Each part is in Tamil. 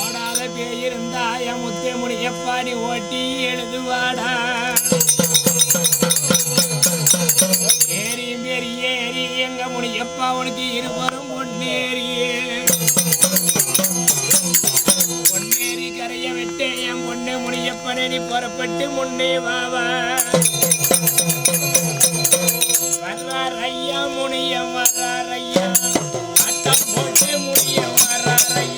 ஓடாத பேயிருந்தாய முத்தே முடியப்பாடி ஓட்டி எழுதுவாடா. ஏறி பெரிய ஏறி எங்க முடியப்பா உனக்கு இருவரும் பொன்னேறியே. பொன்னேறி கரைய விட்டு என் பொண்ணு முடியப்பனி முன்னே வாவா வர்றார் ஐயா முனியம் வர்றார் ஐயா. ない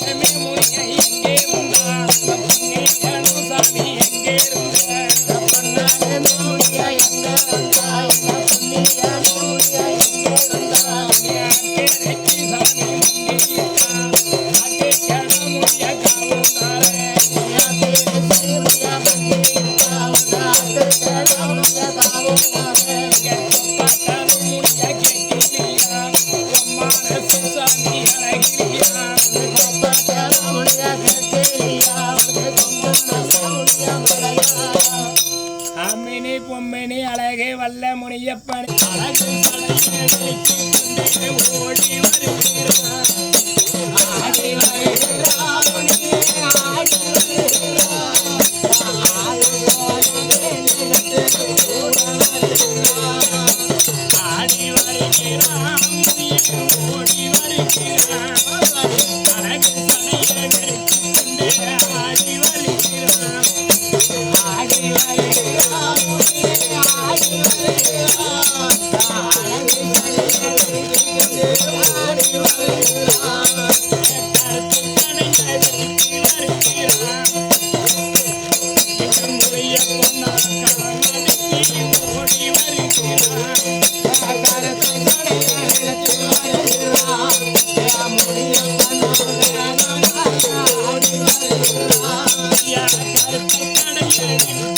Hey, make a morning, hey, hey, hey, அம்மணி அழகே வல்ல முனியப்பன். ஓடி Yeah.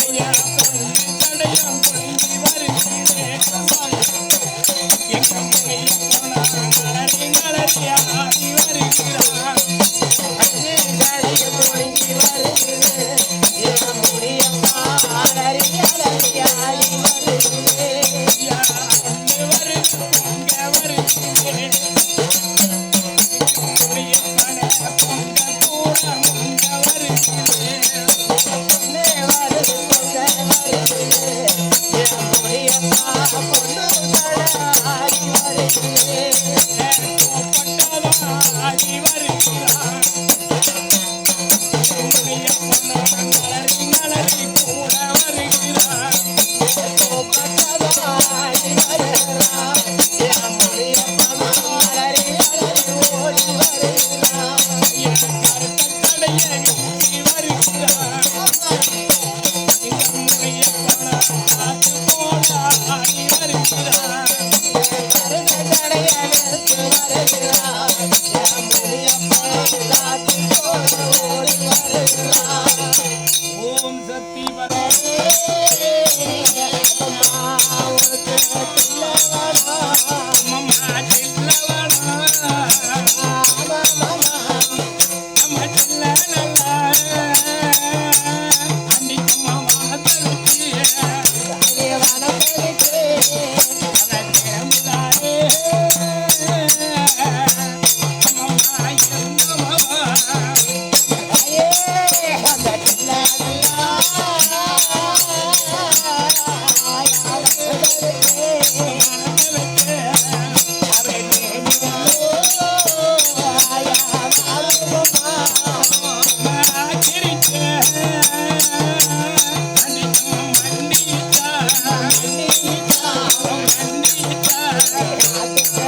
ஐயா சடையும் பொருங்கி Yeah. ஓம் சக்தி பரே Obrigada.